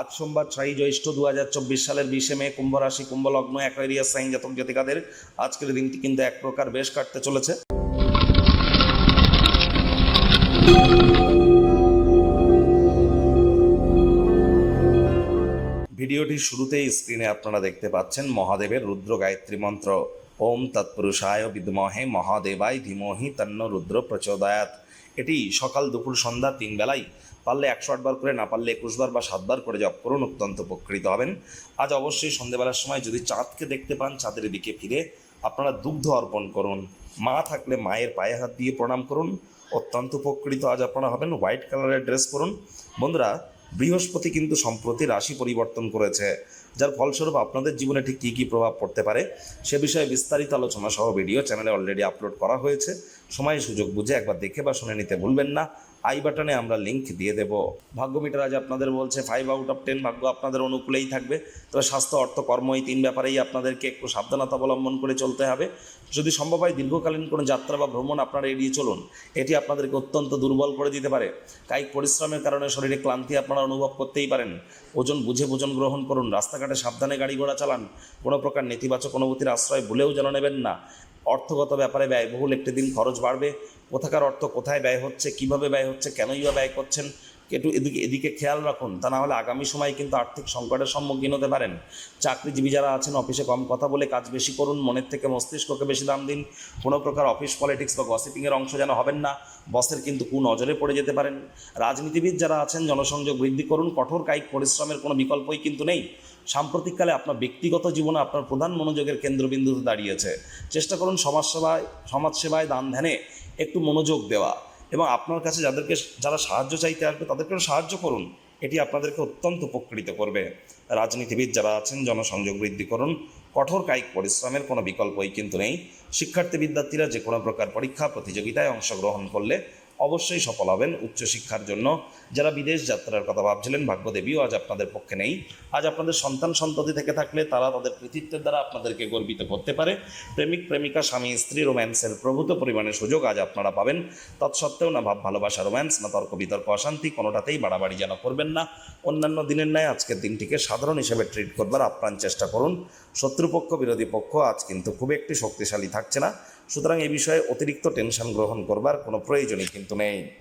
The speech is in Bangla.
আজ সোমবার ছয়ই জ্যৈষ্ঠ দু হাজার চব্বিশ সালের বিশে মে কুম্ভ রাশি, কুম্ভ লগ্ন, অ্যাকোয়ারিয়াস সাইন জাতক জাতিকাদের আজকের দিনটি কিন্তু এক প্রকার বেশ কাটতে চলেছে। ভিডিওটির শুরুতেই স্ক্রিনে আপনারা দেখতে পাচ্ছেন মহাদেবের রুদ্র গায়ত্রী মন্ত্র। ওম তৎপুরুষায় বিদ্মহে মহাদেবায় ধীমহি তন্ন রুদ্র প্রচোদয়াত এটি সকাল দুপুর সন্ধ্যা তিন বেলায় পারলে একশো আটবার করে, না পারলে একুশবার বা সাতবার করে জপ করুন, অত্যন্ত উপকৃত হবেন। আজ অবশ্যই সন্ধেবেলার সময় যদি চাঁদকে দেখতে পান, চাঁদের দিকে ফিরে আপনারা দুগ্ধ অর্পণ করুন, মা থাকলে মায়ের পায়ে হাত দিয়ে প্রণাম করুন, অত্যন্ত উপকৃত আজ আপনারা হবেন, হোয়াইট কালারের ড্রেস পরুন। বন্ধুরা, বৃহস্পতি কিন্তু সম্প্রতি রাশি পরিবর্তন করেছে, যার ফলস্বরূপ আপনাদের জীবনে ঠিক কী কী প্রভাব পড়তে পারে সে বিষয়ে বিস্তারিত আলোচনা সহ ভিডিও চ্যানেলে অলরেডি আপলোড করা হয়েছে। সময় সুযোগ বুঝে একবার দেখে বা শুনে নিতে ভুলবেন না। আই বাটনে আমরা লিংক দিয়ে দেব। ভাগ্য মিটার আজ আপনাদের বলছে ফাইভ আউট অফ টেন ভাগ্য আপনাদের অনুকূলেই থাকবে। তবে স্বাস্থ্য, অর্থ, কর্ম এই তিন ব্যাপারেই আপনাদেরকে একটু সাবধানতা অবলম্বন করে চলতে হবে। যদি সম্ভব হয় দীর্ঘকালীন কোনো যাত্রা বা ভ্রমণ আপনারা এড়িয়ে চলুন। এটি আপনাদেরকে অত্যন্ত দুর্বল করে দিতে পারে। কায়িক পরিশ্রমের কারণে শরীরে ক্লান্তি আপনারা অনুভব করতেই পারেন। ওজন বুঝে ভোজন গ্রহণ করুন। রাস্তাঘাটে সাবধানে গাড়ি ঘোড়া চালান। কোনো প্রকার নেতিবাচক অনুভূতির আশ্রয় ভুলেও যেন নেবেন না। অর্থগত ব্যাপারে ব্যয়বহুল একটি দিন খরচ বাড়বে। কোথাকার অর্থ কোথায় ব্যয় হচ্ছে, কীভাবে ব্যয় হচ্ছে, কেনই বা ব্যয় করছেন একটু এদিকে এদিকে খেয়াল রাখুন। তা না হলে আগামী সময়ে কিন্তু আর্থিক সংকটের সম্মুখীন হতে পারেন। চাকরিজীবী যারা আছেন, অফিসে কম কথা বলে কাজ বেশি করুন, মনের থেকে মস্তিষ্ককে বেশি দাম দিন। কোনো প্রকার অফিস পলিটিক্স বা গসিপিংয়ের অংশ যেন হবেন না। বসের কিন্তু কু নজরে পড়ে যেতে পারেন। রাজনীতিবিদ যারা আছেন, জনসংযোগ বৃদ্ধি করুন। কঠোর কায়িক পরিশ্রমের কোনো বিকল্পই কিন্তু নেই। সাম্প্রতিককালে আপনার ব্যক্তিগত জীবনে আপনার প্রধান মনোযোগের কেন্দ্রবিন্দুতে দাঁড়িয়েছে। চেষ্টা করুন সমাজসেবায় সমাজসেবায় দান ধ্যানে একটু মনোযোগ দেওয়া। এবং আপনার কাছে যাদেরকে, যারা সাহায্য চাইতে আসবে তাদেরকেও সাহায্য করুন। এটি আপনাদেরকে অত্যন্ত উপকৃত করবে। রাজনীতিবিদ যারা আছেন, জনসংযোগ বৃদ্ধি করুন। কঠোর কায়িক পরিশ্রমের কোনো বিকল্পই কিন্তু নেই। শিক্ষার্থী বিদ্যার্থীরা যে কোনো প্রকার পরীক্ষা, প্রতিযোগিতায় অংশগ্রহণ করলে অবশ্যই সফল হবেন উচ্চশিক্ষার জন্য। যারা বিদেশ যাত্রার কথা ভাবছিলেন, ভাগ্যদেবীও আজ আপনাদের পক্ষে নেই। আজ আপনাদের সন্তান সন্ততি থেকে থাকলে তারা তাদের কৃতিত্বের দ্বারা আপনাদেরকে গর্বিত করতে পারে। প্রেমিক, প্রেমিকা, স্বামী, স্ত্রী, রোম্যান্সের প্রভূত পরিমাণে সুযোগ আজ আপনারা পাবেন। তৎসত্ত্বেও না ভাব ভালোবাসা, রোম্যান্স, না তর্ক বিতর্ক, অশান্তি কোনোটাতেই বাড়াবাড়ি যেন করবেন না। অন্যান্য দিনের ন্যায় আজকের দিনটিকে সাধারণ হিসেবে ট্রিট করবার আপ্রাণ চেষ্টা করুন। শত্রুপক্ষ, বিরোধী পক্ষ আজ কিন্তু খুব একটি শক্তিশালী থাকছে না। সুতরাং এই বিষয়ে অতিরিক্ত টেনশন গ্রহণ করবার কোনো প্রয়োজনই কিন্তু নেই।